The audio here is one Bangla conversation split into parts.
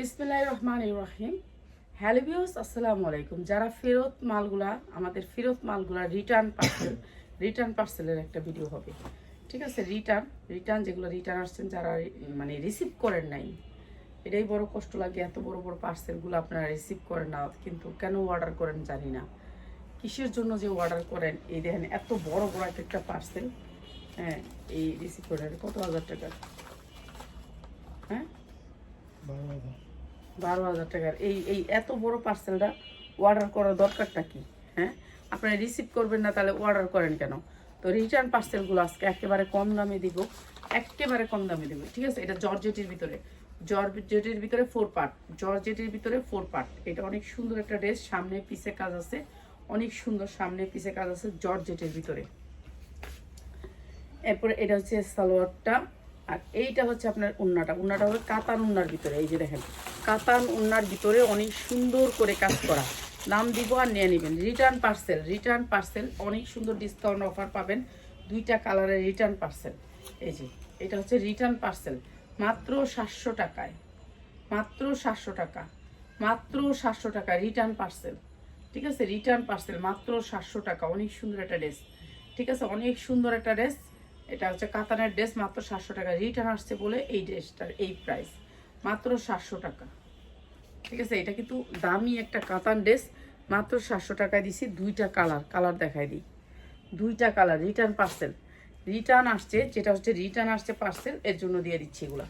বিসমিল্লাহ রহমান ইব্রাহিম হ্যালো ভিউস আসসালামু আলাইকুম। যারা ফেরত মালগুলা, আমাদের ফেরত মালগুলা রিটার্ন পার্সেল রিটার্ন পার্সেলের একটা ভিডিও হবে। ঠিক আছে? রিটার্ন রিটার্ন যেগুলো রিটার্ন আসছেন, যারা মানে রিসিভ করেন নাই, এটাই বড় কষ্ট লাগে, এত বড় বড় পার্সেলগুলো আপনারা রিসিভ করেন না, কিন্তু কেন অর্ডার করেন জানি না। কিসের জন্য যে অর্ডার করেন? এই দেখেন, এত বড় বড় এক একটা পার্সেল হ্যাঁ এই রিসিভ করেন, কত হাজার টাকা? হ্যাঁ? বারো হাজার টাকার। এই এই এত বড় পার্সেলটা অর্ডার করার দরকারটা কি? হ্যাঁ? আপনারা রিসিভ করবেন না, তাহলে অর্ডার করেন কেন? তো রিটার্ন পার্সেলগুলো আজকে একেবারে কম দামে দিব, একেবারে কম দামে দিব, ঠিক আছে? এটা জর্জেটের ভিতরে। জর্জেটের ভিতরে ফোর পার্ট জর্জেটের ভিতরে ফোর পার্ট এটা অনেক সুন্দর একটা ড্রেস সামনে পিছে কাজ আছে, অনেক সুন্দর সামনে পিছে কাজ আছে জর্জেটের ভিতরে। এরপরে এটা হচ্ছে সালোয়ারটা। আর এইটা হচ্ছে আপনার উন্নাটা। উন্নাটা হবে কাতান উন্নার ভিতরে, এই যে দেখেন। কাতান উন্নার ভিতরে অনেক সুন্দর করে কাজ করা। নাম দিব আর নিয়ে নেবেন। রিটার্ন পার্সেল রিটার্ন পার্সেল অনেক সুন্দর ডিসকাউন্ট অফার পাবেন। দুইটা কালারের রিটার্ন পার্সেল এই যে, এটা হচ্ছে রিটার্ন পার্সেল মাত্র সাতশো টাকায়। মাত্র সাতশো টাকা। মাত্র সাতশো টাকা রিটার্ন পার্সেল ঠিক আছে? রিটার্ন পার্সেল মাত্র সাতশো টাকা। অনেক সুন্দর একটা ড্রেস ঠিক আছে? অনেক সুন্দর একটা ড্রেস এটা হচ্ছে কাতানের ড্রেস, মাত্র সাতশো টাকা। রিটার্ন আসছে বলে এই ড্রেসটার, এই প্রাইস মাত্র সাতশো টাকা। ঠিক আছে, এটা কিন্তু দামি একটা কাতান ড্রেস। মাত্র সাতশো টাকায় দিছি দুইটা কালার। কালার দেখাই দিই। দুইটা কালার রিটার্ন পার্সেল রিটার্ন আসছে, যেটা হচ্ছে রিটার্ন আসছে পার্সেল এর জন্য দিয়ে দিচ্ছি এগুলা।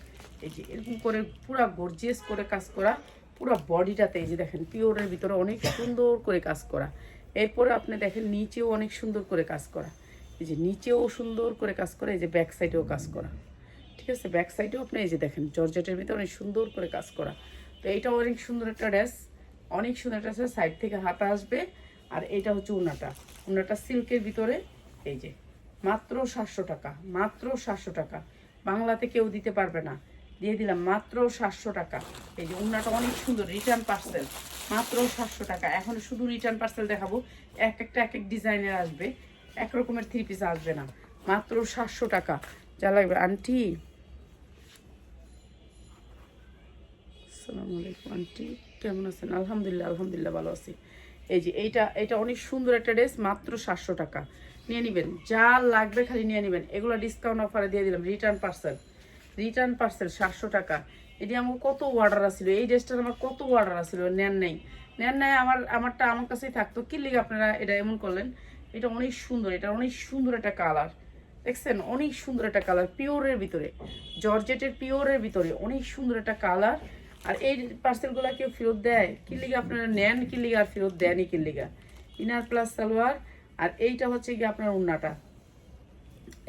এই যে এরকম করে পুরো গর্জিয়াস করে কাজ করা, পুরো বডিটাতে এই যে দেখেন পিওরের ভিতরে অনেক সুন্দর করে কাজ করা। এরপরে আপনি দেখেন, নিচেও অনেক সুন্দর করে কাজ করা। এই যে নিচেও সুন্দর করে কাজ করা, এই যে ব্যাক সাইডেও কাজ করা। ঠিক আছে? ব্যাক সাইডেও আপনি এই যে দেখেন, জর্জেটের ভিতরে অনেক সুন্দর করে কাজ করা। তো এইটা অনেক সুন্দর একটা ড্রেস অনেক সুন্দর একটা সাইড থেকে হাতা আসবে। আর এটা হচ্ছে উনাটা। উনাটা সিল্কের ভিতরে, এই যে, মাত্র সাতশো টাকা, মাত্র সাতশো টাকা। বাংলাতে কেউ দিতে পারবে না। দিয়ে দিলাম, মাত্র সাতশো টাকা। এই যে উন্নাটা অনেক সুন্দর রিটার্ন পার্সেল মাত্র সাতশো টাকা। এখন শুধু রিটার্ন পার্সেল দেখাবো। এক একটা এক এক ডিজাইনের আসবে। এক রকমের থ্রি পিস আসবে না। মাত্র সাতশো টাকা। যা লাগবে। আন্টি আসসালামু আন্টি কেমন আছেন? আলহামদুলিল্লাহ আলহামদুলিল্লাহ ভালো আছি। এই যে এইটা এটা অনেক সুন্দর একটা ড্রেস মাত্র সাতশো টাকা। নিয়ে নেবেন। যা লাগবে খালি নিয়ে নেবেন। এগুলো ডিসকাউন্ট অফারে দিয়ে দিলাম। রিটার্ন পার্সেল রিটার্ন পার্সেল সাতশো টাকা। এটি আমার কত অর্ডার আসছিল এই ড্রেসটার আমার কত অর্ডার আসছিল নেন নেই। নেন নেই, আমার, আমারটা আমার কাছেই থাকতো। কি লিগে আপনারা এটা এমন করলেন? এটা অনেক সুন্দর, এটা অনেক সুন্দর একটা কালার দেখছেন? অনেক সুন্দর একটা কালার পিওরের ভিতরে। জর্জেটের পিওরের ভিতরে অনেক সুন্দর একটা কালার আর এই পার্সেলগুলো কেউ ফেরত দেয়? কি লিগে আপনারা নেন? কি লিগে আর ফেরত দেয়নি কি লিগা? ইনার প্লাস সালোয়ার আর এইটা হচ্ছে কি আপনার উন্নাটা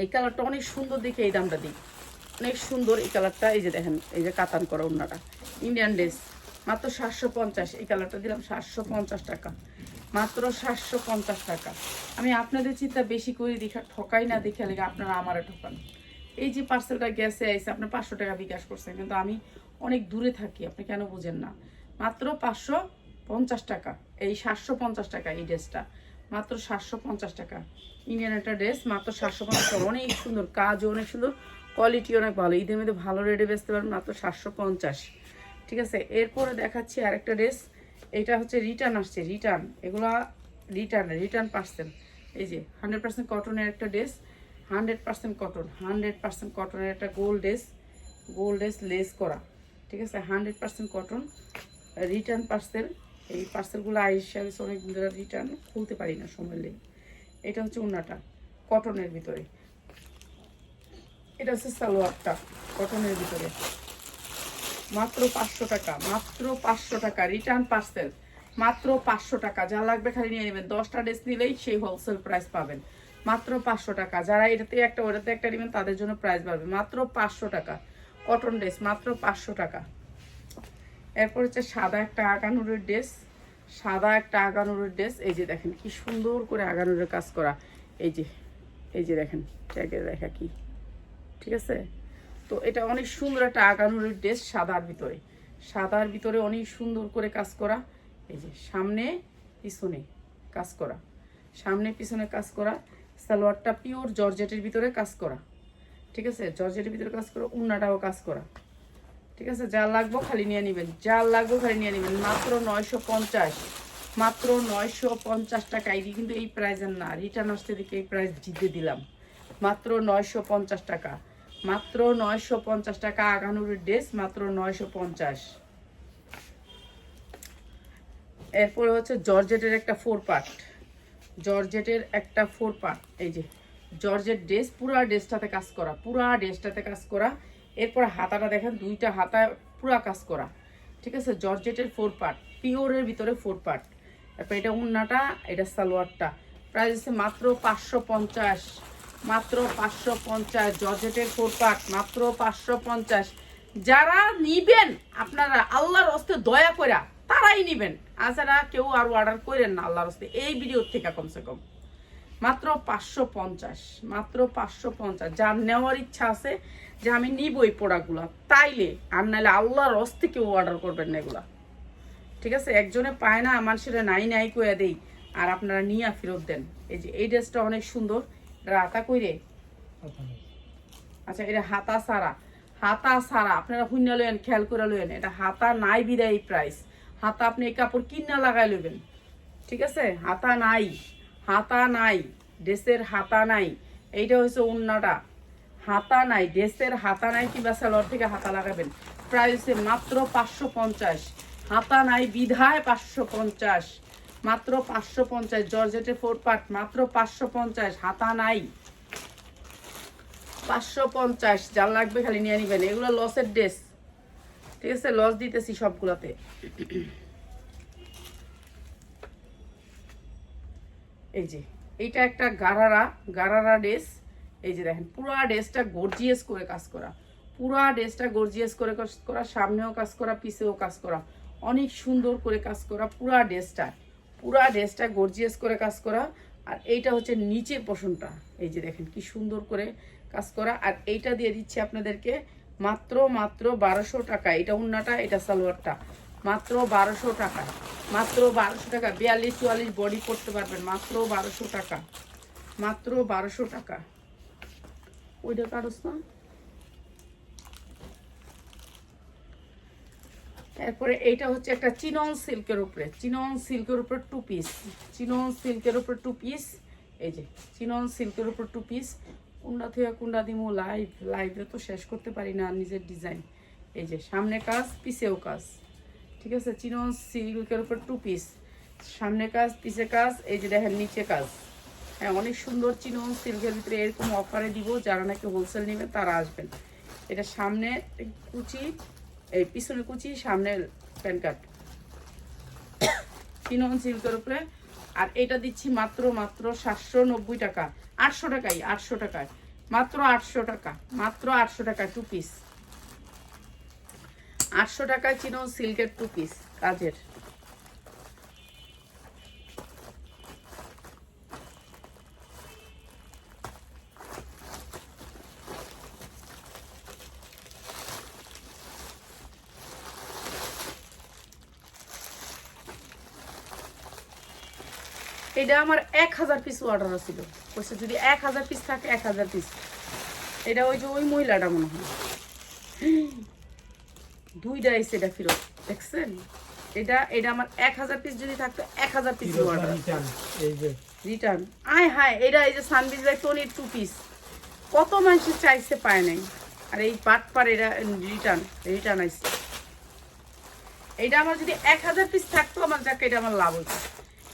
এই কালারটা অনেক সুন্দর দেখে এই দামটা দিই। অনেক সুন্দর এই কালারটা এই যে দেখেন, এই যে কাতান করা উন্নাটা ইন্ডিয়ান ড্রেস মাত্র সাতশো পঞ্চাশ। এই কালারটা দিলাম সাতশো পঞ্চাশ টাকা। মাত্র সাতশো পঞ্চাশ টাকা। আমি আপনাদের চিন্তা বেশি করে দেখা ঠকাই না, দেখে লেগে আপনারা আমারে ঠকান। এই যে পার্সেলটা গ্যাসে আইসে আপনার পাঁচশো টাকা বিকাশ করছেন, কিন্তু আমি অনেক দূরে থাকি, আপনি কেন বুঝেন না? মাত্র পাঁচশো পঞ্চাশ টাকা, এই সাতশো পঞ্চাশ টাকা এই ড্রেসটা। মাত্র সাতশো পঞ্চাশ টাকা। ইন্ডিয়ান একটা ড্রেস, মাত্র সাতশো পঞ্চাশ টাকা। অনেক সুন্দর, কাজও অনেক সুন্দর কোয়ালিটি অনেক ভালো। ঈদের মধ্যে ভালো রেটে বেচতে পারেন মাত্র সাতশো পঞ্চাশ। ঠিক আছে, এরপরে দেখাচ্ছি আরেকটা ড্রেস। এটা হচ্ছে রিটার্ন আসছে রিটার্ন এগুলা রিটার্ন রিটার্ন পার্সেল এই যে হান্ড্রেড পার্সেন্ট কটনের একটা dress hundred percent cotton hundred percent কটনের একটা গোল ড্রেস গোল ড্রেস লেস করা। ঠিক আছে? Hundred percent cotton return parcel এই পার্সেলগুলো আইসা অনেক রিটার্ন খুলতে পারি না সময় লেগে। এটা হচ্ছে উন্নাটা কটনের ভিতরে। এটা হচ্ছে সালোয়ারটা কটনের ভিতরে। মাত্র পাঁচশো টাকা, মাত্র পাঁচশো টাকা রিটার্ন পার্সেল মাত্র পাঁচশো টাকা। যা লাগবে খালি নিয়ে নেবেন। দশটা ড্রেস নিলেই সেই হোলসেল প্রাইস পাবেন। মাত্র পাঁচশো টাকা। যারা এটাতে একটা, ওটাতে একটা নেবেন, তাদের জন্য প্রাইস বাড়বে। মাত্র পাঁচশো টাকা। কটন ড্রেস মাত্র পাঁচশো টাকা। এরপর হচ্ছে সাদা একটা আগানুরের ড্রেস সাদা একটা আগানুরের ড্রেস এই যে দেখেন, কি সুন্দর করে আগানুরের কাজ করা। এই যে এই যে দেখেন ট্যাগের দেখা কি? ঠিক আছে? তো এটা অনেক সুন্দর একটা আগানুরের ড্রেস সাদার ভিতরে। সাদার ভিতরে অনেক সুন্দর করে কাজ করা। এই যে সামনে, পিছনে কাজ করা। সামনে, পিছনে কাজ করা। সালোয়ারটা পিওর জর্জেটের ভিতরে কাজ করা। ঠিক আছে? জর্জেটের ভিতরে কাজ করা, উন্নাটাও কাজ করা। ঠিক আছে? যা লাগবো খালি নিয়ে নেবেন। যা লাগবো খালি নিয়ে নেবেন। মাত্র নয়শো পঞ্চাশ। মাত্র নয়শো পঞ্চাশ টাকা। এই কিন্তু এই প্রাইজের না। রিটার্ন আসতে দিকে এই প্রাইস জিতে দিলাম। মাত্র নয়শো পঞ্চাশ টাকা। মাত্র নয়শো পঞ্চাশ টাকা আগানুর ড্রেস, মাত্র নয়শো পঞ্চাশ। এরপরে হচ্ছে জর্জেটের একটা ফোর পার্ট জর্জেটের একটা ফোর পার্ট এই যে জর্জেট ড্রেস, পুরা ড্রেসটাতে কাজ করা, পুরা ড্রেসটাতে কাজ করা। এরপর হাতাটা দেখেন, দুইটা হাতা পুরা কাজ করা। ঠিক আছে, জর্জেটের ফোর পার্ট পিওরের ভিতরে ফোর পার্ট তারপর এটা উন্নাটা, এটা সালোয়ারটা। প্রাইস আছে মাত্র পাঁচশো পঞ্চাশ। মাত্র পাঁচশো পঞ্চাশ জর্জেটের ফোর পার্ট মাত্র পাঁচশো পঞ্চাশ। যারা নিবেন, আপনারা আল্লাহর হস্তে দয়া করে তারাই নিবেন। আছাড়া কেউ আর অর্ডার করেন না আল্লাহর হস্তে। এই ভিডিওর থেকে কমসে কম। মাত্র পাঁচশো পঞ্চাশ, মাত্র পাঁচশো পঞ্চাশ। যার নেওয়ার ইচ্ছা আছে যে আমি নিব এই প্রোডাক্টগুলো তাইলে আর নাহলে আল্লাহর হস্তে কেউ অর্ডার করবেন না এগুলা। ঠিক আছে? একজনে পায় না সেটা নাই নাই কইয়া দেই। আর আপনারা নিয়ে ফেরত দেন। এই যে, এই ড্রেসটা অনেক সুন্দর। রাতা কইরে? আচ্ছা এটা হাতা সারা। হাতা সারা আপনারা হুইনা লইন খেয়াল করে লইন এটা হাতা নাই বিদায় প্রাইস হাতা আপনি এই কাপড় কিনা লাগাই লইবেন। ঠিক আছে? হাতা নাই। হাতা নাই। ড্রেসের হাতা নাই। এইটা হচ্ছে উন্নাটা। হাতা নাই ড্রেসের হাতা নাই কিংবা সালোয়ার থেকে হাতা লাগাবেন। প্রাইস মাত্র পাঁচশো পঞ্চাশ। হাতা নাই বিধায় পাঁচশো পঞ্চাশ। মাত্র পাঁচশো পঞ্চাশ জর্জেটের ফোর পার্ট মাত্র পাঁচশো পঞ্চাশ, হাতা নাই। পাঁচশো পঞ্চাশ যা লাগবে খালি নিয়ে নিবেন। এগুলো লসের ড্রেস ঠিক আছে লস দিতেছি সবগুলোতে। এই যে, এইটা একটা গারারা গারারা ড্রেস এই যে দেখেন, পুরা ড্রেসটা গর্জিয়াস করে কাজ করা। পুরা ড্রেসটা গর্জিয়াস করে কাজ করা, সামনেও কাজ করা, পিছেও কাজ করা। অনেক সুন্দর করে কাজ করা পুরা ড্রেসটা পুরা ড্রেসটা গর্জিয়াস করে কাজ করা। আর এইটা হচ্ছে নিচের পোষণটা এই যে দেখেন কি সুন্দর করে কাজ করা। আর এইটা দিয়ে দিচ্ছি আপনাদেরকে মাত্র মাত্র বারোশো টাকা। এটা উন্নাটা, এটা সালোয়ারটা। মাত্র বারোশো টাকা। মাত্র বারোশো টাকা। বিয়াল্লিশ, চুয়াল্লিশ বডি করতে পারবেন। মাত্র বারোশো টাকা। মাত্র বারোশো টাকা। ওইটা কারোস না? এরপরে এইটা হচ্ছে একটা চিনন সিল্কের উপরে, চিনন সিল্কের উপরে টু পিস চিনন সিল্কের উপরে টু পিস এই যে চিনন সিল্কের উপর টু পিস কুন্ডা থেকে কুন্ডা দিমু লাইভ লাইভে তো শেষ করতে পারি না নিজের ডিজাইন এই যে সামনে কাজ পিছেও কাজ, ঠিক আছে? চিনন সিল্কের উপর টু পিস সামনে কাজ পিছে কাজ, এই যে দেখেন নিচে কাজ। হ্যাঁ অনেক সুন্দর চিনন সিল্কের ভিতরে এরকম অফারে দিব, যারা নাকি হোলসেল নেবে তারা আসবেন। এটা সামনে কুচি এই পিছনে কুচি সামনে প্যান কার্ড। চিনন সিল্কের উপরে। আর এটা দিচ্ছি মাত্র মাত্র সাতশো নব্বই টাকা। আটশো টাকাই, আটশো টাকায়। মাত্র আটশো টাকা, মাত্র আটশো টাকা টু পিস আটশো টাকায় চিনন সিল্কের টু পিস কাজের। এটা আমার এক হাজার পিস অর্ডার ছিল বলছে যদি এক হাজার পিস থাকে এক হাজার পিস এটা ওই যে ওই মহিলাটা মনে হয়। দুইটা এসে এটা ফেরত দেখছেন? এটা এটা আমার এক হাজার পিস যদি থাকতো এক হাজার পিস অর্ডার রিটার্ন আয় হায় এটা এই যে সানবিজ বাই টনির টু পিস কত মানুষ চাইছে পায় নাই। আর এই পাট পার এটা রিটার্ন রিটার্ন আইছে। এটা আমার যদি এক হাজার পিস থাকতো আমার যাকে এটা আমার লাভ হতো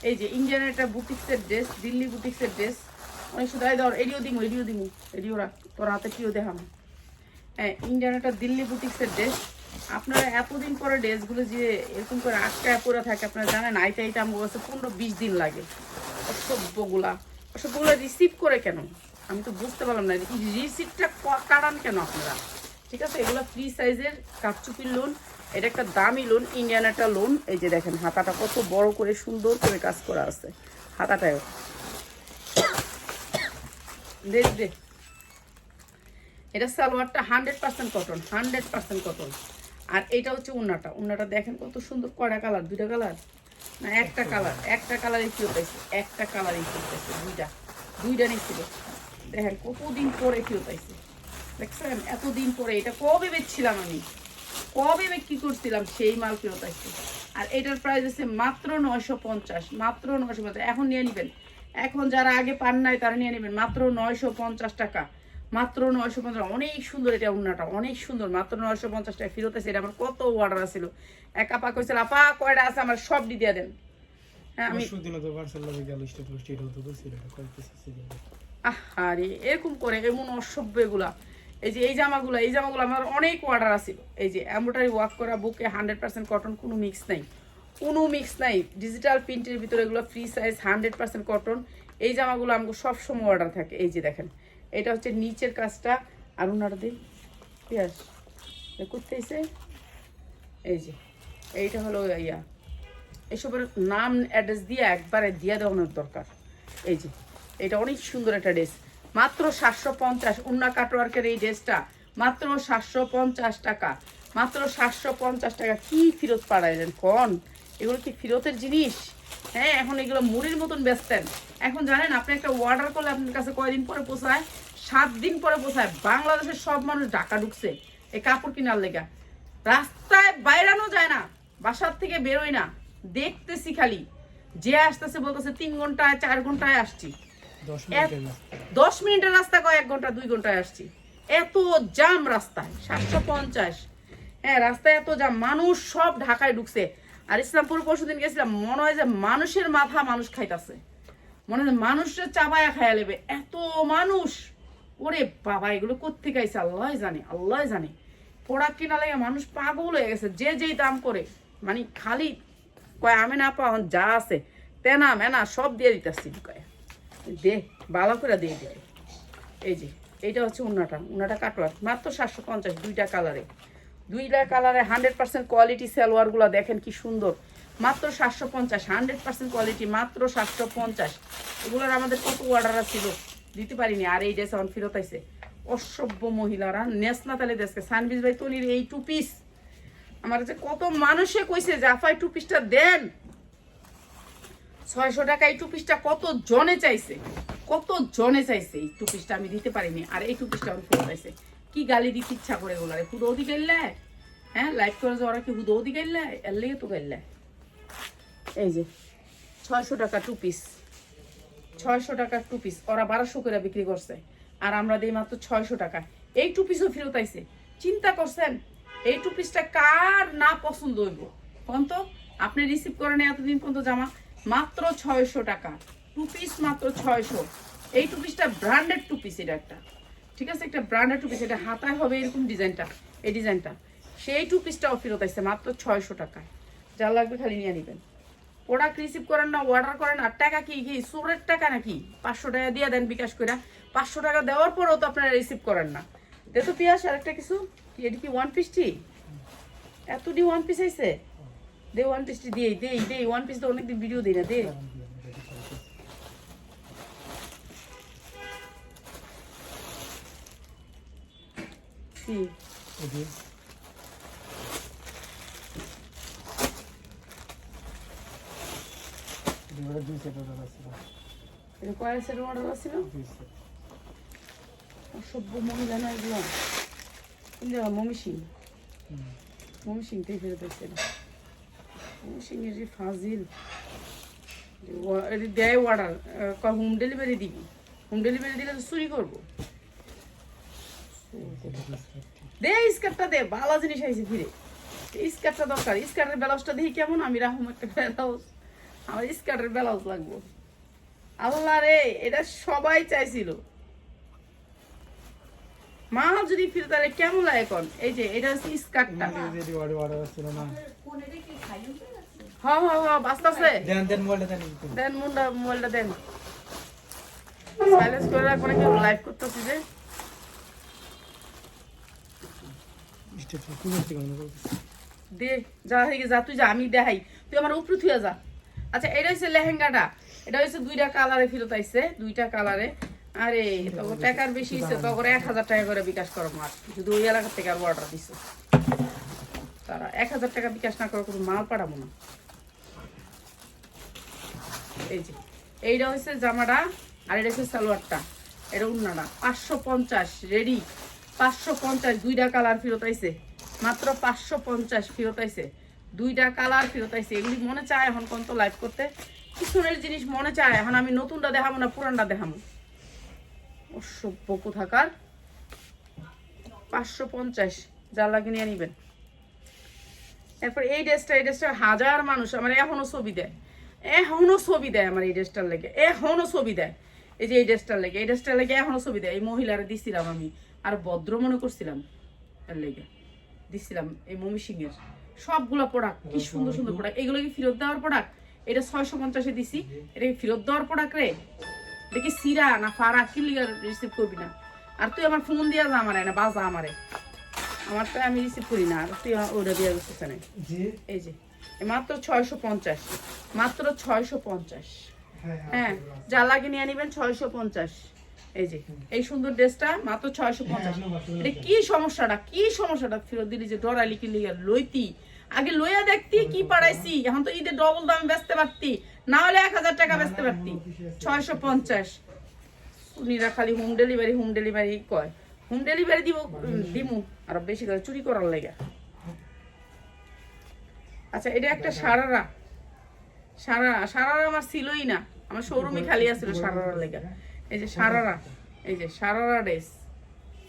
এই যে ইন্ডিয়ান একটা বুটিক্সের ড্রেস দিল্লি বুটিক্সের ড্রেস অনেক শুধু ধর এডিও দিমু এডিও দিমু। এডিও রাখ, তোর হাতে কিও দেখাম হ্যাঁ ইন্ডিয়ান একটা দিল্লি বুটিক্সের ড্রেস আপনারা এতদিন পরে ড্রেসগুলো যে এরকম করে আটকায় পরে থাকে, আপনারা জানেন আইটা আইটা আমার কাছে পনেরো বিশ দিন লাগে। অসভ্যগুলা। অসভ্যগুলা রিসিভ করে কেন? আমি তো বুঝতে পারলাম না। রিসিভটা কাটান কেন আপনারা? ঠিক আছে, এগুলো ফ্রি সাইজের কাপচুপির লোন এটা একটা দামি লোন ইন্ডিয়ান একটা লোন এই যে দেখেন, হাতাটা কত বড় করে সুন্দর করে কাজ করা আছে। হাতাটাও দেখ দে এটা সালোয়ারটা hundred percent cotton hundred percent cotton আর এটা হচ্ছে উন্নাটা। উন্নাটা দেখেন কত সুন্দর কয়টা কালার দুইটা কালার না, একটা কালার একটা কালারই ফিরত পাইছে একটা কালারই ফিরত পাইছে দুইটা। দুইটা নিচ্ছিল দেখেন কতদিন পরে ফিরত পাইছে দেখছেন? এতদিন পরে এটা কবে বেচছিলাম আমি? কবে বিক্রি করছিলাম সেই মাল ফেরত আসছে। আর এটার প্রাইস আছে মাত্র নয়শো পঞ্চাশ মাত্র নয়শো পঞ্চাশ। এখন নিয়ে নেবেন। এখন যারা আগে পান নাই তারা নিয়ে নেবেন। মাত্র নয়শো পঞ্চাশ টাকা। মাত্র নয়শো পঞ্চাশ। অনেক সুন্দর এটা উন্নাটা অনেক সুন্দর। মাত্র নয়শো পঞ্চাশ টাকা ফেরত আছে এটা আমার কত অর্ডার আছিল। এক আপা কইছিল আপা কয়টা আছে? আমার সব দিয়ে দেন। হ্যাঁ আমি দিনে। আরে এরকম করে এমন অসভ্য এগুলা। এই যে এই জামাগুলো এই জামাগুলো আমার অনেক অর্ডার আছিল। এই যে এমব্রয়ডারি ওয়ার্ক করা বুকে হান্ড্রেড পার্সেন্ট কটন কোনো মিক্স নাই। কোনো মিক্স নাই। ডিজিটাল প্রিন্টের ভিতরে এগুলো free size hundred percent cotton এই জামাগুলো আমাকে সবসময় অর্ডার থাকে। এই যে দেখেন, এটা হচ্ছে নিচের কাজটা। আর ওনারা দিন পিয়াস করতেছে এই যে, এইটা হলো ইয়া। এসবের নাম অ্যাড্রেস দিয়ে একবারে দিয়ে দেওয়ানোর দরকার। এই যে, এটা অনেক সুন্দর একটা ড্রেস মাত্র সাতশো পঞ্চাশ, উন্না কাটওয়ার্কের এই ড্রেসটা, মাত্র সাতশো পঞ্চাশ টাকা, মাত্র সাতশো পঞ্চাশ টাকা। কি ফেরত পাড়াইলেন, কন? এগুলো কি ফেরতের জিনিস? হ্যাঁ এখন এগুলো মুড়ির মতন বেচতেন। এখন জানেন, আপনি একটা অর্ডার করলে আপনার কাছে কয়দিন পরে পোষায় সাত দিন পরে পোষায় বাংলাদেশের সব মানুষ ঢাকা ঢুকছে এই কাপড় কেনার লেগা। রাস্তায় বাইরানো যায় না, বাসার থেকে বেরোয় না। দেখতেছি খালি। যে আসতেছে বলতেছে, তিন ঘন্টায়, চার ঘন্টায় আসছি। দশ মিনিটের রাস্তা। কয়? এক ঘণ্টা দুই ঘন্টায় আসছি। এত জাম রাস্তায় সাতশো পঞ্চাশ। হ্যাঁ রাস্তায় এত জাম। মানুষ সব ঢাকায় ঢুকছে। আর ইসলামপুর পরশু দিন গেছিলাম মনে হয় যে মানুষের মাথা মানুষ খাইতাছে। মনে হয় মানুষের চাবায়া খাইয়া নেবে এত মানুষ। ওরে বাবা এগুলো কোথেকে আইছে? আল্লাহ জানে আল্লাহ জানে। প্রোডাক্ট কিনা লাগে মানুষ পাগল হয়ে গেছে যে যেই দাম করে। মানে খালি কয় আমি না পাওয়া যা আছে তেনা মেনা সব দিয়ে দিতেছি কয়। দে, ভালো করে দিয়ে দিবে। এই যে, এইটা হচ্ছে উন্নাটা উন্নাটা কাটওয়ার মাত্র সাতশো পঞ্চাশ, দুইটা কালারে। দুইটা কালারে হান্ড্রেড পার্সেন্ট কোয়ালিটি সালোয়ারগুলো দেখেন কি সুন্দর। মাত্র সাতশো পঞ্চাশ, হান্ড্রেড পার্সেন্ট কোয়ালিটি, মাত্র সাতশো পঞ্চাশ। এগুলোর আমাদের কত অর্ডার ছিল দিতে পারিনি, আর এই ড্রেস এখন ফেরত আইছে। অসভ্য মহিলারা নেসনা তালে দেশকে। সানবিজ ভাই, তনির এই টু পিস আমার যে কত মানুষে কইছে যে আফাই টু পিসটা দেন। ছয়শো টাকা এই টুপিসটা কত জনে চাইছে? কত জনে চাইছে? এই টুপিসটা আমি দিতে পারিনি, আর এই টু পিসটা আমার ফেরত আইছে কি গালি দিতে ইচ্ছা করে ওগুলা রে গাইলে হ্যাঁ লাইক করে ওরা কি হুদৌ গাইলে এর লেগে তো গাইলে এই যে, ছয়শো টাকা টু পিস ছয়শো টাকা টু পিস ওরা বারোশো করে বিক্রি করছে, আর আমরা দিই মাত্র ছয়শো টাকা। এই টু পিসও ফেরত আইছে। চিন্তা করছেন, এই টু পিসটা কার না পছন্দ হইব? কোন তো, আপনি রিসিভ করেন এতদিন পর্যন্ত জামা। মাত্র ছয়শো টাকা। টু পিস মাত্র ছয়শো। এই টু পিসটা ব্র্যান্ডেড টু পিস এটা একটা। ঠিক আছে? একটা ব্র্যান্ডেড টু পিস এটা হাতায় হবে এরকম ডিজাইনটা। এই ডিজাইনটা। সেই টু পিসটাও ফেরত আসছে মাত্র ছয়শো টাকায়। যা লাগবে খালি নিয়ে নেবেন। প্রোডাক্ট রিসিভ করেন না অর্ডার করেন, আর টাকা কি কি সোরের টাকা নাকি? পাঁচশো টাকা দিয়ে দেন বিকাশ করে পাঁচশো টাকা দেওয়ার পরেও তো আপনারা রিসিভ করেন না। দে তো পিয়াস আর একটা কিছু এটা কি ওয়ান পিসটি এত ডি ওয়ান পিস আইছে? দে ওয়ান পিসটি দিয়ে দে দে ওয়ান পিস তো অনেকদিন ভিডিও দিই না দে কয়েক সেট অর্ডার ছিল দুই অসভ্য মহিলা না এগুলো মমি সিং মমি সিং থেকে ফেরত আসছে না যে ফাজিল। দেয় অর্ডার হোম ডেলিভারি দিবি? হোম ডেলিভারি দিলে তো চুরি করব। দে স্কার্টটা দে ভালো জিনিস আইছে ফিরে স্কার্টটা দরকার স্কার্টের ব্লাউজটা দেখি কেমন? আমি রাখুম একটা ব্লাউজ। আমার স্কার্টের ব্লাউজ লাগবো। আল্লাহ রে এটা সবাই চাইছিল। মা যদি ফিরে তাহলে কেমন লাগে এখন? এই যে এটা হচ্ছে স্কার্টটা। যদি অর্ডার অর্ডার আসছিল না হ হ হ বাস্তাছে দেন দেন মোবাইলটা দেন। দেন মুন্ডা মোবাইলটা দেন। সাইলেন্স করে রাখব নাকি? লাইভ করতেছি যে। স্টেট কি করতে কোনো করতেছে দে যা হয়ে যা তুই যা আমি দেখাই। তুই আমার উপরে থুয়ে যা। আচ্ছা এটা হচ্ছে লেহেঙ্গাটা। এটা হচ্ছে দুইটা কালারে ফেরত আইছে দুইটা কালারে। আরে তখন টাকার বেশি হচ্ছে তখন এক হাজার টাকা করে বিকাশ করো মার যদি ওই এলাকার থেকে আর অর্ডার দিছে। তারা এক হাজার টাকা বিকাশ না করে কোনো মাল পাঠাবো না। এই যে, এইটা হচ্ছে জামাটা, আর এটা হচ্ছে সালোয়ারটা। এটা উন্নাটা, পাঁচশো পঞ্চাশ রেডি পাঁচশো পঞ্চাশ, দুইটা কালার ফেরত মাত্র পাঁচশো পঞ্চাশ ফেরত দুইটা কালার ফেরত এগুলি মনে চায় এখন লাইভ করতে? জিনিস মনে চায়। এখন আমি নতুনটা দেখাবো না, পুরানটা দেখাবো। অসভ্য কোথাকার। পাঁচশো পঞ্চাশ যা লাগে নিয়ে নিবেন। এরপর এই ড্রেসটা এই ড্রেসটা হাজার মানুষ, আমার এখনও ছবি দেয়। এখনও ছবি দেয় আমার এই ড্রেসটার লেগে। এখনও ছবি দেয়। এই যে এই ড্রেসটার লেগে। এই ড্রেসটার লেগে এখনও ছবি দেয়। এই মহিলারা দিছিলাম আমি। আর ভদ্র মনে করছিলাম এর লেগে। দিছিলাম এই মমি সিং এর সবগুলা প্রোডাক্ট কি সুন্দর সুন্দর প্রোডাক্ট এগুলো কি ফেরত দেওয়ার প্রোডাক্ট এটা ছয়শো পঞ্চাশে দিছি। এটা কি ফেরত দেওয়ার প্রোডাক্ট রে? এটা কি সিরা না ফারা? কি লিগার রিসিভ করবি না? আর তুই আমার ফোন দিয়া যা আমারে না বাজা আমারে। আমার তো আমি রিসিভ করি না। আর তুই ওটা দিয়ে গেছিস এই যে। মাত্র ছয়শো পঞ্চাশ। মাত্র ছয়শো পঞ্চাশ। হ্যাঁ হ্যাঁ যা লাগে নিয়ে নিবেন ছয়শো পঞ্চাশ। এই যে এই সুন্দর ড্রেসটা মাত্র ছয়শো পঞ্চাশ। এটা কি সমস্যাটা? কি সমস্যাটা? ফেরত দিলি যে ডরালি কি লিগা লইতি। আগে লইয়া দেখতি কি পাড়াইছি। এখন তো ঈদের ডবল দামে বেচতে পারতি। না হলে এক হাজার টাকা বেচতে পারতি। ছয়শো পঞ্চাশ। উনিরা খালি হোম ডেলিভারি হোম ডেলিভারি কয়। হোম ডেলিভারি দিব দিমু। আর বেশি করে চুরি করার লেগে। আচ্ছা এটা একটা সারারা। সারারা সারারা আমার ছিলই না। আমার শোরুমে খালি আছিল সারারা লেগে। এই যে সারারা এই যে সারারা ড্রেস।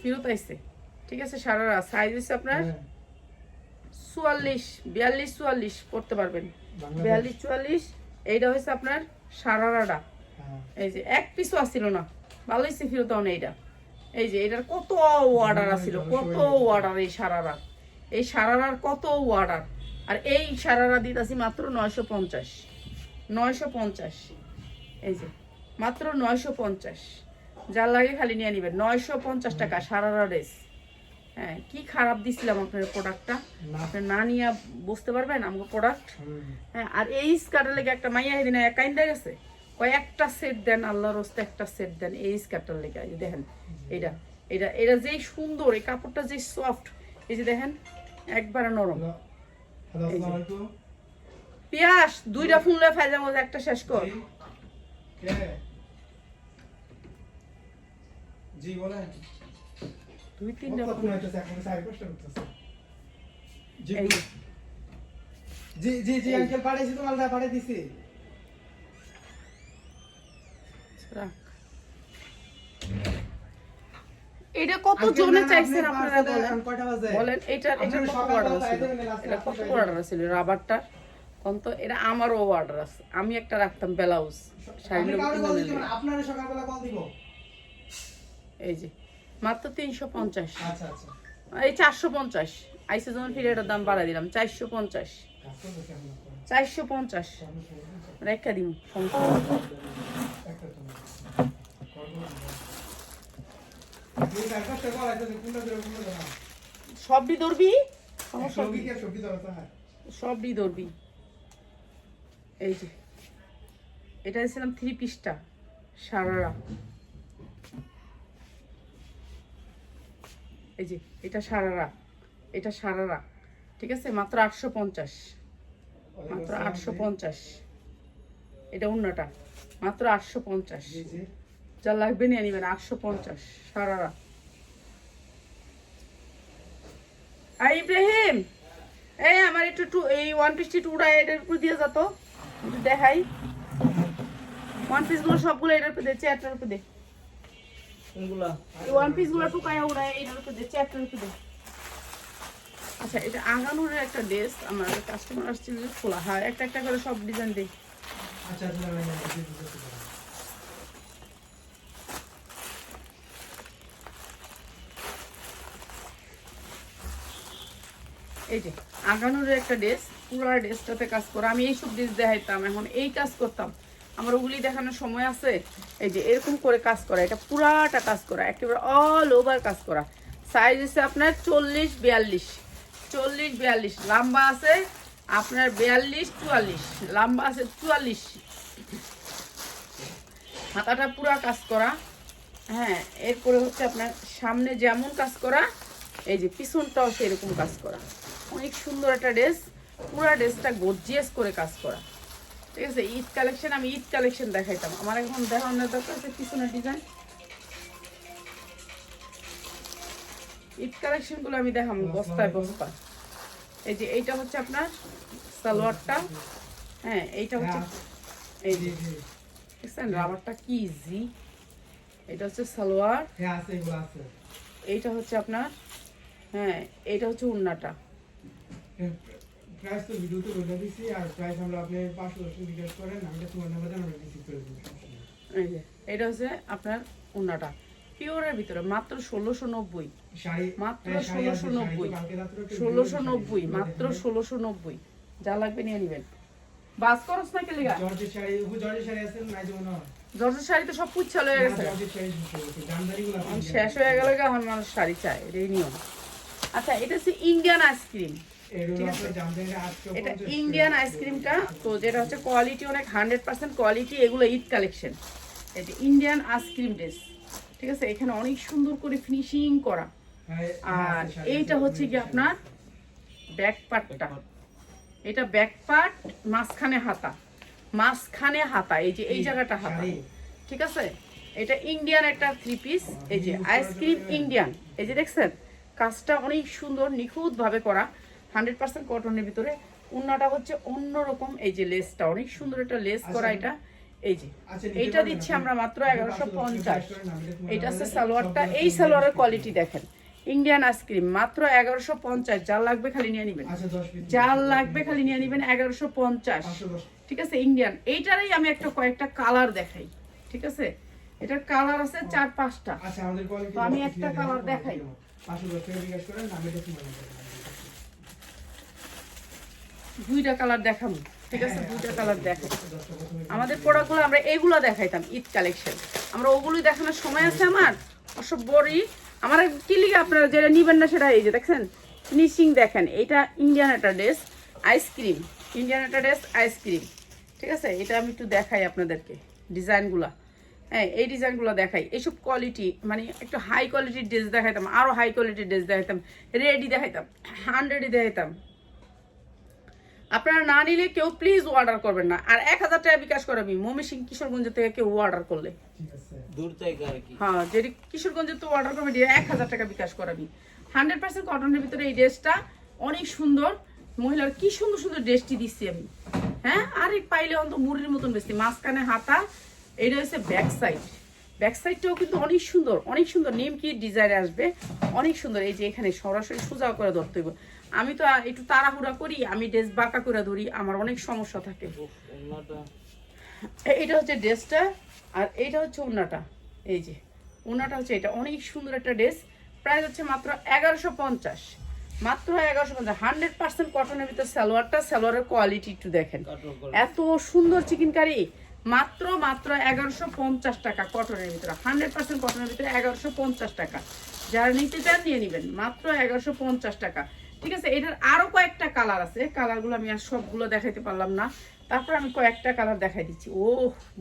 ফেরত আইছে। ঠিক আছে সারারা। সাইজ হচ্ছে আপনার হ্যাঁ, চুয়াল্লিশ বিয়াল্লিশ চুয়াল্লিশ করতে পারবেন। বিয়াল্লিশ চুয়াল্লিশ এইটা হচ্ছে আপনার সারারাটা। হ্যাঁ, এই যে এক পিসও আসছিল না। ভালো হয়েছে ফেরত আউন এইটা। এই যে এটার কত অর্ডার আছিল কত অর্ডার এই সারারা। এই সারারার কত অর্ডার আর এই সারারা দিতেছি মাত্র নয়শো পঞ্চাশ। নয়শো পঞ্চাশ। এই যে মাত্র নয়শো পঞ্চাশ। যার লাগে খালি নিয়ে নিবেন। নয়শো পঞ্চাশ টাকা সারারা ড্রেস হ্যাঁ কি খারাপ দিছিলাম আপনার প্রোডাক্টটা আপনি না নিয়ে বুঝতে পারবেন আমাকে প্রোডাক্ট হ্যাঁ আর এই স্কার্টের লেগে একটা মাইয়া এদিন কাইন্দা গেছে। কয়েকটা সেট দেন আল্লাহর রস্তে একটা সেট দেন। এই স্কার্টটার লেগে এই দেখেন এটা এটা এটা যেই সুন্দর এই কাপড়টা যে সফট এই যে দেখেন একবারে নরম হ্যালো হ্যালো আসসালামু আলাইকুম পিয়াস দুইটা ফুললে ফাইজার মধ্যে একটা শেষ কর। জি, জি বলেন। দুই তিনটা ফোন হইতেছে এখন সাড়ে পাঁচটা করতেছে। জি জি জি জি আঙ্কেল পাঠাইছি তো মালটা পাঠাই দিছি। এটা কত জনে চাইছেন আপনারা বলেন? বলেন এটা এটা কত অর্ডার ছিল? এটা কত অর্ডার ছিল? রাবারটা? কোন তো এটা আমারও অর্ডার আছে। আমি একটা রাখতাম ব্লাউজ শাড়ি আপনারা সকালবেলা কল দিব। এই যে মাত্র তিনশো পঞ্চাশ। আচ্ছা আচ্ছা। এই চারশো পঞ্চাশ। আইসে যখন ফিরে এটার দাম বাড়াই দিলাম চারশো পঞ্চাশ। কাজ করবে কেমন করে? চারশো পঞ্চাশ। আমি শুনব। রেখা দিব সমস্যা নেই। একটা তো না। কল করে দিবো। আপনি সাড়ে পাঁচটা কল আইতেছে, কোনটা দিলে কোনটা দিলে না? সবই ধরবি? সবই ধরবি। এই যে এটা দিয়েছিলাম থ্রি পিসটা সারারা। এই যে এটা সারারা এটা সারারা ঠিক আছে? মাত্র আটশো পঞ্চাশ। মাত্র আটশো পঞ্চাশ। এটা অন্যটা মাত্র আটশো পঞ্চাশ। যা লাগবে নিয়ে নেবেন আটশো পঞ্চাশ সারারা আর ইব্রাহিম এই আমার একটু টু এই ওয়ান পিসটি টুটা এটার উপর দিয়ে যেত একটু দেখাই ওয়ান পিসগুলো সবগুলো এটার উপর দিয়ে চেয়ারটার উপর দে ওয়ান পিসগুলো টুকায় উড়ায় এটার উপর দিয়ে চেয়ারটার উপর দে আচ্ছা এটা আগানোর একটা ড্রেস আমার কাস্টমার আসছিল যে খোলা হয় একটা একটা করে সব ডিজাইন দেই আচ্ছা, আচ্ছা, না, না, না, জি, জি, জি, জি। এই যে আগানোর একটা ড্রেস পুরো ড্রেসটাতে কাজ করা। আমি এইসব ড্রেস দেখাইতাম, এখন এই কাজ করতাম। আমার ওগুলি দেখানোর সময় আছে, এই যে, এরকম করে কাজ করা, এটা পুরাটা কাজ করা, একেবারে অল ওভার কাজ করা। সাইজ হচ্ছে আপনার চল্লিশ বিয়াল্লিশ চল্লিশ বিয়াল্লিশ। লম্বা আছে আপনার বিয়াল্লিশ চুয়াল্লিশ, লম্বা আছে চুয়াল্লিশ। হাতাটা পুরা কাজ করা। হ্যাঁ এরপরে হচ্ছে আপনার সামনে যেমন কাজ করা, এই যে পিছনটাও সেরকম কাজ করা। অনেক সুন্দর একটা ড্রেস। পুরো ড্রেসটা গর্জিয়াস করে কাজ করা। ঠিক আছে ঈদ কালেকশন আমি ঈদ কালেকশন দেখাইতাম। আমার এখন দেখানোর দরকার আছে পিছনের ডিজাইন ঈদ কালেকশনগুলো আমি দেখাম বস্তায় বস্তা এই যে এইটা হচ্ছে আপনার সালোয়ারটা। হ্যাঁ এইটা হচ্ছে এই যে দেখছেন রাবারটা কি ইজি এটা হচ্ছে সালোয়ার। হ্যাঁ এইটা হচ্ছে আপনার হ্যাঁ এইটা হচ্ছে উন্নাটা প্রাইস তো ভিডিওতে বলে দিছি আর প্রাইস আমরা আপনি পাঁচশো দশ জিজ্ঞেস করেন আমি তোমার নাম্বার আমরা রিসিভ করে দেবো এই যে এটা হচ্ছে আপনার উন্নাটা পিওরের ভিতরে মাত্র ষোলোশো নব্বই। মাত্র হ্যাঁ, শাড়ি আছে, 1690 শাড়ি তো কালকে রাত্রে একটু ষোলোশো নব্বই মাত্র ষোলোশো নব্বই। যা লাগবে নিয়ে নেবেন। বাস করস না কেলে জর্জের শাড়ি হয়। তো সব পুচ্ছা লয়ে গেছে। জর্জের শাড়ি শেষ হয়ে গেছে শেষ হয়ে গেলে এখন মানুষ শাড়ি চায় এটাই নিয়ম আচ্ছা এটা হচ্ছে ইন্ডিয়ান আইসক্রিম এটা ইন্ডিয়ান আইসক্রিমটা তো যেটা হচ্ছে কোয়ালিটি অনেক হান্ড্রেড পার্সেন্ট কোয়ালিটি এগুলো ঈদ কালেকশন এই যে ইন্ডিয়ান আইসক্রিম ড্রেস ঠিক আছে? এখানে অনেক সুন্দর করে ফিনিশিং করা। হ্যাঁ, আর এইটা হচ্ছে কি আপনার ব্যাক পার্টটা এটা ব্যাক পার্ট মাঝখানে হাতা। মাঝখানে হাতা এই যে এই জায়গাটা হাতা। ঠিক আছে? এটা ইন্ডিয়ান একটা থ্রি পিস এই যে আইসক্রিম ইন্ডিয়ান এই যে দেখছেন? কাজটা অনেক সুন্দর নিখুঁত ভাবে করা। হান্ড্রেড পার্সেন্ট কটনের ভিতরে। উন্নাটা হচ্ছে অন্যরকম এই যে লেসটা অনেক সুন্দর একটা লেস করা এটা। এই যে আচ্ছা, এইটা দিচ্ছি আমরা মাত্র এগারোশো পঞ্চাশ। এটা হচ্ছে সালোয়ারটা। এই সালোয়ারের কোয়ালিটি দেখেন। ইন্ডিয়ান আইসক্রিম মাত্র এগারোশো পঞ্চাশ। যার লাগবে খালি নিয়ে নিবেন। আচ্ছা যার লাগবে খালি নিয়ে নিবেন এগারোশো পঞ্চাশ। ঠিক আছে ইন্ডিয়ান এইটারই আমি একটা কয়েকটা কালার দেখাই। ঠিক আছে? এটার কালার আছে চার পাঁচটা। আচ্ছা আমি একটা কালার দেখাই। পাঁচশো দশ টাকা জিজ্ঞেস করেন আমি এটা তোমার নাম্বারে দুইটা কালার দেখাবো, ঠিক আছে? দুইটা কালার দেখাই আমাদের প্রোডাক্টগুলো আমরা এইগুলো দেখাইতাম, ঈদ কালেকশন আমরা ওগুলোই দেখানোর সময় আছে আমার অসব বড়ি। আমার কি লিগে আপনারা যেটা নিবেন না সেটা এই যে দেখছেন? ফিনিশিং দেখেন, এটা ইন্ডিয়ান একটা ড্রেস আইসক্রিম ইন্ডিয়ান একটা ড্রেস আইসক্রিম ঠিক আছে? এটা আমি একটু দেখাই আপনাদেরকে, ডিজাইনগুলো। হ্যাঁ এই ডিজাইনগুলো দেখাই। এইসব কোয়ালিটি মানে একটু হাই কোয়ালিটির ড্রেস দেখাইতাম আরও হাই কোয়ালিটির ড্রেস দেখাইতাম রেডি দেখাইতাম হান্ড্রেডই দেখাইতাম। আপনারা না নিলে কেউ প্লিজ অর্ডার করবেন না। আর এক হাজার টাকা বিকাশ করাবি মমি সিং কিশোরগঞ্জ থেকে কেউ অর্ডার করলে। হ্যাঁ যেটি কিশোরগঞ্জে তো অর্ডার করবে এক হাজার টাকা বিকাশ করাবি হান্ড্রেড পার্সেন্ট কটনের ভিতরে এই ড্রেসটা অনেক সুন্দর। মহিলার কি সুন্দর সুন্দর ড্রেসটি দিচ্ছি আমি। হ্যাঁ আর এই পাইলে অন্ত মুড়ির মতন বেশি মাঝখানে হাতা এইটা হচ্ছে ব্যাক সাইড ব্যাক সাইডটাও কিন্তু অনেক সুন্দর অনেক সুন্দর। নেম কি ডিজাইনে আসবে? অনেক সুন্দর। এই যে এখানে সরাসরি সোজা করে ধরতে হইব। আমি তো একটু তাড়াহুড়া করি আমি ড্রেস বাঁকা করে ধরি আমার অনেক সমস্যা থাকে। এটা হচ্ছে ড্রেসটা আর এইটা হচ্ছে ওড়নাটা এই যে। ওড়নাটা হচ্ছে এটা অনেক সুন্দর একটা ড্রেস। প্রাইস হচ্ছে মাত্র এগারোশো পঞ্চাশ। মাত্র এগারোশো পঞ্চাশ হান্ড্রেড পার্সেন্ট কটনের ভিতরে সালোয়ারটা সালোয়ারের কোয়ালিটি একটু দেখেন। এত সুন্দর চিকেন কারি মাত্র মাত্র এগারোশো পঞ্চাশ টাকা কটনের ভিতরে হান্ড্রেড পার্সেন্ট কটনের ভিতরে এগারোশো পঞ্চাশ টাকা। যারা নিতে চান নিয়ে নেবেন। মাত্র এগারোশো পঞ্চাশ টাকা। ঠিক আছে, এটার আরও কয়েকটা কালার আছে। কালারগুলো আমি আর সবগুলো দেখাইতে পারলাম না। তারপর আমি কয়েকটা কালার দেখাই দিচ্ছি। ও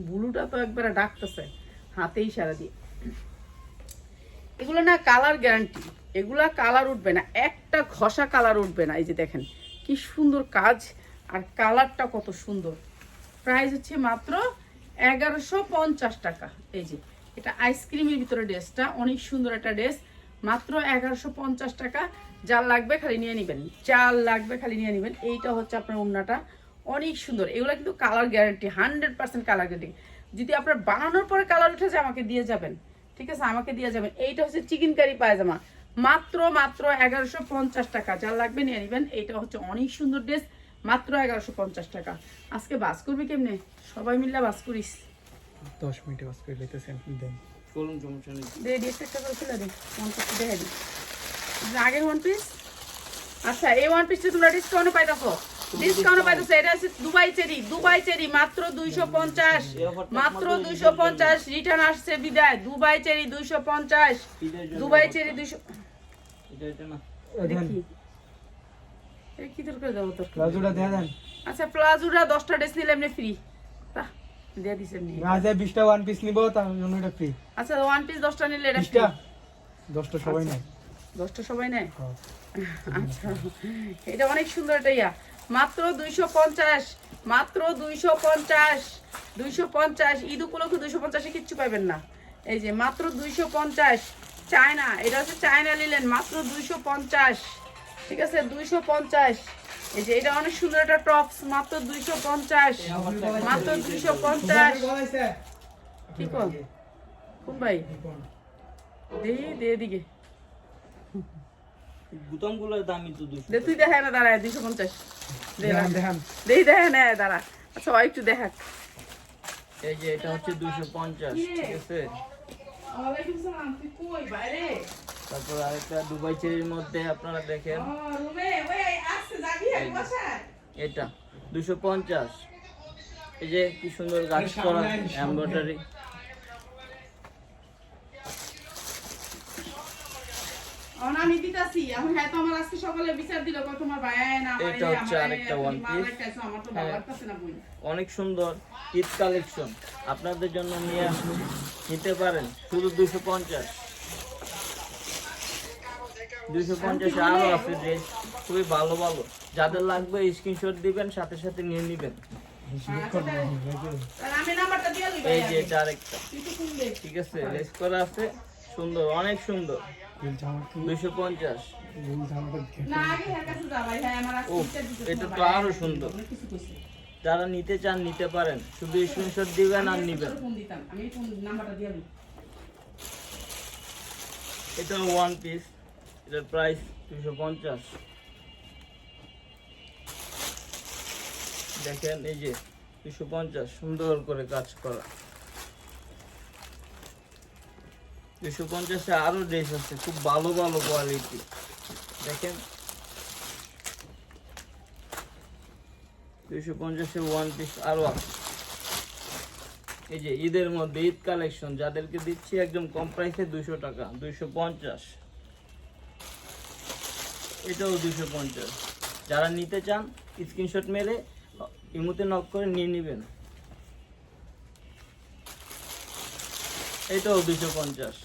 ব্লুটা তো একবারে ডাকতেছে। হাতেই সারা দিয়ে। এগুলো না কালার গ্যারান্টি এগুলা কালার উঠবে না। একটা ঘষা কালার উঠবে না। এই যে দেখেন, কি সুন্দর কাজ। আর কালারটা কত সুন্দর। প্রাইস হচ্ছে মাত্র এগারোশো পঞ্চাশ টাকা। এই যে, এটা আইসক্রিমের ভিতরে ড্রেসটা অনেক সুন্দর একটা ড্রেস মাত্র এগারোশো টাকা। যার লাগবে খালি নিয়ে নেবেন। যার লাগবে খালি নিয়ে নেবেন। এইটা হচ্ছে আপনার ওড়নাটা। অনেক সুন্দর। এগুলো কিন্তু colour guarantee hundred percent colour guarantee যদি আপনার বানানোর পরে কালার উঠে যায় আমাকে দিয়ে যাবেন। ঠিক আছে? আমাকে দিয়ে যাবেন। এইটা হচ্ছে চিকেন কারি পায়জামা। মাত্র মাত্র এগারোশো পঞ্চাশ টাকা। যার লাগবে নিয়ে নেবেন। এইটা হচ্ছে অনেক সুন্দর ড্রেস মাত্র এগারোশো পঞ্চাশ টাকা। আজকে বাস করবি কেমনে? সবাই মিলে বাস করিস। দশ মিনিটে বাস করে লইতেছেন দেন। করুন সমস্যা নেই। দে ড্রেস একটা করে দে। ওয়ান পিস দেখে দিই আগের ওয়ান পিস আচ্ছা এই ওয়ান পিসটা তোমরা ডিসকাউন্টে পাইতেছো। ডিসকাউন্টে পাইতেছো এটা হচ্ছে দুবাই চেরি দুবাই চেরি মাত্র দুইশো পঞ্চাশ মাত্র দুইশো পঞ্চাশ রিটার্ন আসছে বিদায় দুবাই চেরি দুইশো পঞ্চাশ ঈদের জন্য দুবাই চেরি দুইশো এটা এটা না দেখি। এটা কি দরকার তোর? প্লাজোটা দিয়ে দেন। আচ্ছা প্লাজোরা দশটা ড্রেস নিলে এমনি ফ্রি দিয়ে এমনি। আজ বিশটা ওয়ান পিস নিবো তার জন্য এটা ফ্রি আচ্ছা ওয়ান পিস দশটা নিলে এটা বিশটা? free। দশটা সবাই নেয়। দশটা সবাই নেয়? হ্যাঁ। আচ্ছা এটা অনেক সুন্দর এটা ইয়া। মাত্র দুইশো পঞ্চাশ মাত্র দুইশো পঞ্চাশ দুইশো পঞ্চাশ ঈদ উপলক্ষে দুইশো পঞ্চাশে কিচ্ছু পাবেন না। এই যে মাত্র দুইশো পঞ্চাশ চায়না এটা হচ্ছে চায়না লিলেন মাত্র দুইশো পঞ্চাশ ঠিক আছে? দুইশো পঞ্চাশ এই যে এটা অনেক সুন্দর একটা টপস মাত্র দুইশো পঞ্চাশ মাত্র দুইশো পঞ্চাশ। বলাইছে কি কর? কোন ভাই? দেই দে দিকে দামই তো দুশো তুই দেখায় না দাঁড়ায় দুইশো পঞ্চাশ। দেখে না দাঁড়া। আচ্ছা ও একটু দেখাক। এই যে এটা হচ্ছে দুশো পঞ্চাশ ঠিক আছে? তারপর আরেকটা দুবাই চেরির মধ্যে আপনারা দেখেন। এটা দুশো পঞ্চাশ। এই যে কি সুন্দর গাছ করা এমব্রয়ডারি আমি দিতাছি। এখন হ্যাঁ তো আমার আজকে সকালে বিচার দিল কত তোমার ভাই না এটা হচ্ছে আরেকটা আমার তো ভালো হ্যাঁ। লাগতেছে না বই অনেক সুন্দর ঈদ কালেকশন আপনাদের জন্য নিয়ে নিতে পারেন শুধু দুশো পঞ্চাশ। দুশো পঞ্চাশে আরও আছে ড্রেস খুবই ভালো ভালো। যাদের লাগবে স্ক্রিনশট দিবেন সাথে সাথে নিয়ে নেবেন। দিই এই যে এটা আরেকটা। ঠিক আছে লেস করা আছে। সুন্দর অনেক সুন্দর। হ্যাঁ এটা তো আরও সুন্দর। অনেক কিছু কইছে। যারা নিতে চান নিতে পারেন। শুধু স্ক্রিনশট দিবেন আর নিবেন। এটা ওয়ান পিস এটার প্রাইস দুশো পঞ্চাশ। দেখেন এই যে দুশো পঞ্চাশ। সুন্দর করে কাজ করা। দুশো পঞ্চাশে আরও ড্রেস আছে, খুব ভালো ভালো কোয়ালিটি দেখেন। দুশো পঞ্চাশে ওয়ান পিস আরও আছে। এই যে ঈদের মধ্যে ঈদ কালেকশন যাদেরকে দিচ্ছি একদম কম প্রাইসে দুশো টাকা, দুইশো পঞ্চাশ। এটাও দুশো পঞ্চাশ। যারা নিতে চান স্ক্রিনশট মেরে ইমুতে নক করে নিয়ে নেবেন। এটাও দুশো পঞ্চাশ।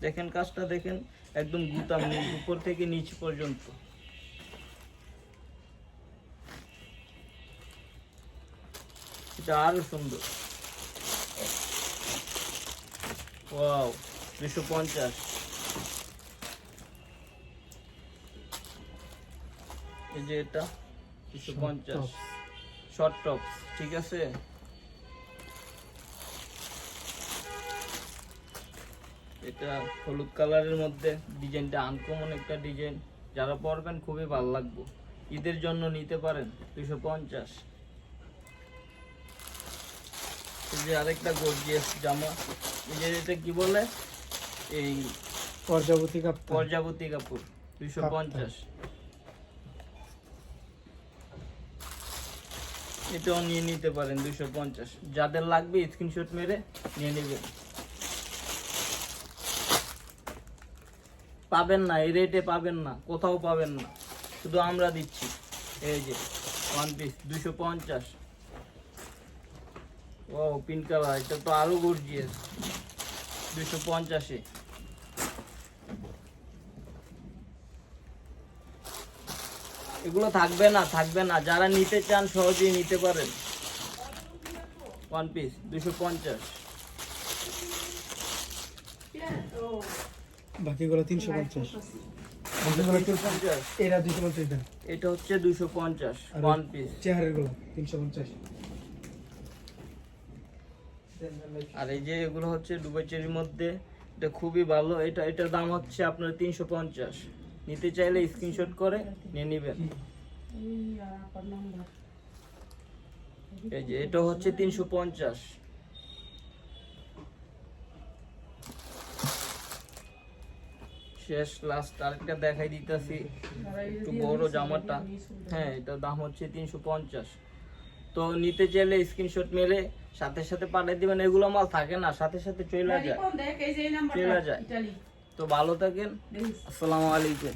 দেখেন কাজটা দেখেন একদম গুতাম নি- উপর থেকে নিচ পর্যন্ত। এটা আরও সুন্দর। ওয়াও দুশো পঞ্চাশ। এই যে এটা দুশো পঞ্চাশ। শর্ট টপ ঠিক আছে? এটা হলুদ কালারের মধ্যে ডিজাইনটা আনকমন একটা ডিজাইন। যারা পরবেন খুবই ভালো লাগবে। ঈদের জন্য নিতে পারেন দুশো পঞ্চাশ। এই যে আরেকটা গর্জিয়াস জামা। এটা কি বলে? এই পর্যাবতী কাপ্তান পর্যাবতী কাপড় দুইশো পঞ্চাশ। এটাও নিয়ে নিতে পারেন দুইশো পঞ্চাশ। যাদের লাগবে স্ক্রিনশট মেরে নিয়ে নেবেন। পাবেন না, এই রেটে পাবেন না, কোথাও পাবেন না। শুধু আমরা দিচ্ছি। এই যে ওয়ান পিস দুশো পঞ্চাশ। ও পিঙ্ক কালার এটা তো আরও গর্জিয়াস দুশো পঞ্চাশে। এগুলো থাকবে না থাকবে না। যারা নিতে চান, সহজেই নিতে পারেন। ওয়ান পিস দুশো পঞ্চাশ। বাকিগুলো তিনশো পঞ্চাশ। পঞ্চাশ। এরা দুশো পঞ্চাশ দেন। এটা হচ্ছে দুশো পঞ্চাশ ওয়ান পিস চেহারেরগুলো তিনশো পঞ্চাশ। আর এই যে এগুলো হচ্ছে দুবাই চেরির মধ্যে এটা খুবই ভালো। এটা এটার দাম হচ্ছে আপনার তিনশো পঞ্চাশ। নিতে চাইলে স্ক্রিনশট করে নিয়ে নেবেন। এই আর আপনার নাম্বার। এই যে এটা হচ্ছে তিনশো পঞ্চাশ। শেষ লাস্ট আরেকটা দেখাই দিতেছি। একটু বড় জামাটা। হ্যাঁ এটার দাম হচ্ছে তিনশো পঞ্চাশ। তো নিতে চাইলে স্ক্রিনশট মেরে সাথে সাথে পাঠিয়ে দিবেন। এগুলো মাল থাকে না সাথে সাথে চলে যায়। চলে যায়। তো ভালো থাকেন। আসসালামু আলাইকুম।